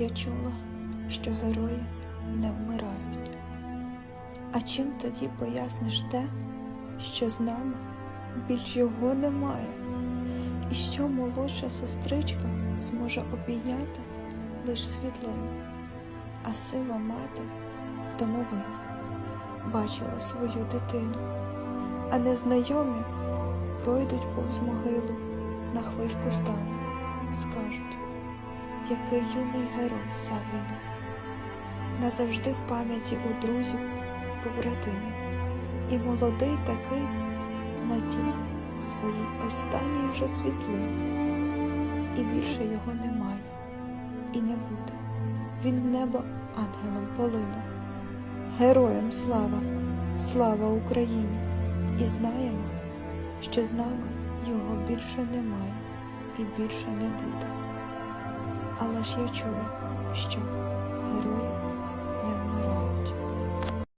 Я чула, що герої не вмирають. А чим тоді поясниш те, що з нами більш його немає, і що молодша сестричка зможе обійняти лиш світлину, а сива мати в домовині? Бачила свою дитину, а незнайомі пройдуть повз могилу, на хвильку стануть, скажуть, який юний герой загинув. Назавжди в пам'яті у друзів, побратимів, і молодий такий на тій своїй останній вже світлині. І більше його немає, і не буде. Він в небо ангелом полинув. Героям слава, слава Україні! І знаємо, що з нами його більше немає і більше не буде. Але ж я чула, що